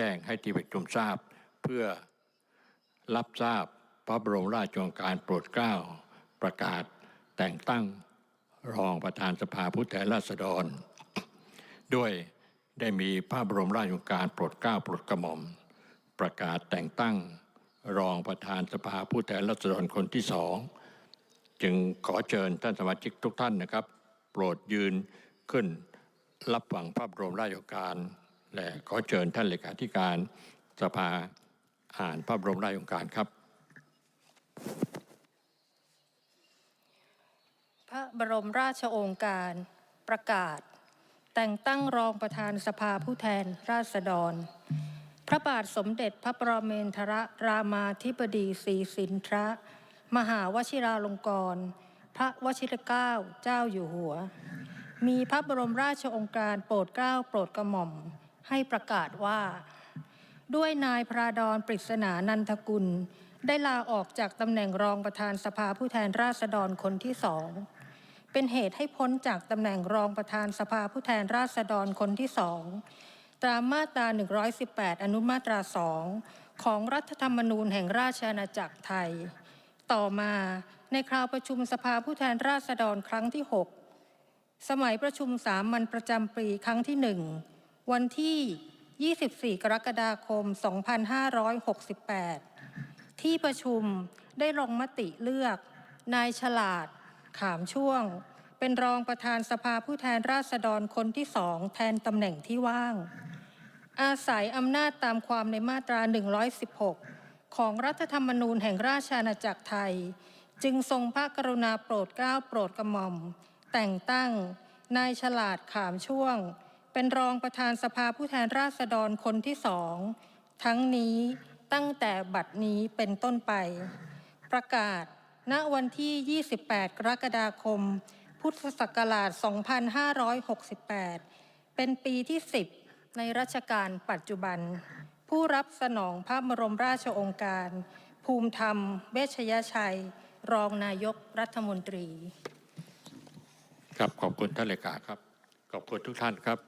แจ้งให้ที่ประชุมทราบ เพื่อรับทราบพระบรมราชโองการโปรดเกล้าประกาศแต่งตั้งรองประธานสภาผู้แทนราษฎร ด้วยได้มีพระบรมราชโองการโปรดเกล้าโปรดกระหม่อม ประกาศแต่งตั้งรองประธานสภาผู้แทนราษฎรคนที่สองจึงขอเชิญท่านสมาชิกทุกท่านนะครับ โปรดยืนขึ้นรับฟังพระบรมราชโองการ และขอเชิญท่านเลขาธิการสภาอ่านพระบรมราชโองการครับ พระบรมราชโองการประกาศ แต่งตั้งรองประธานสภาผู้แทนราษฎร พระบาทสมเด็จพระปรเมนทรรามาธิบดีศรีสินทรมหาวชิราลงกรณพระวชิรเกล้าเจ้าอยู่หัว มีพระบรมราชโองการโปรดเกล้าโปรดกระหม่อม ให้ประกาศว่า ด้วยนายพระดอนปริศนานันทกุล ได้ลาออกจากตำแหน่งรองประธานสภาผู้แทนราษฎรคนที่สองเป็นเหตุให้พ้นจากตำแหน่งรองประธานสภาผู้แทนราษฎรคนที่สองตามมาตรา 118 อนุมาตรา 2 ของรัฐธรรมนูญแห่งราชอาณาจักรไทย ต่อมาในคราวประชุมสภาผู้แทนราษฎรครั้งที่ 6 สมัยประชุมสามัญประจำปีครั้งที่หนึ่ง วันที่ 24 กรกฎาคม 2568 ที่ประชุมได้ลงมติเลือก นายฉลาด ขามช่วง เป็นรองประธานสภาผู้แทนราษฎรคนที่สองแทนตำแหน่งที่ว่าง อาศัยอำนาจตามความในมาตรา 116 ของรัฐธรรมนูญแห่งราชอาณาจักรไทย จึงทรงพระกรุณาโปรดเกล้าโปรดกระหม่อม แต่งตั้ง นายฉลาดขามช่วง เป็นรองประธานสภาผู้แทนราษฎรคนที่สองทั้งนี้ตั้งแต่บัดนี้เป็นต้นไป ประกาศ ณวันที่ 28 กรกฎาคม พุทธศักราช 2568 เป็นปีที่ 10 ในรัชกาลปัจจุบัน ผู้รับสนองพระบรมราชองค์การ ภูมิธรรม เวชยชัย รองนายกรัฐมนตรี ครับขอบคุณท่านเลขาครับ ขอบคุณทุกท่านครับ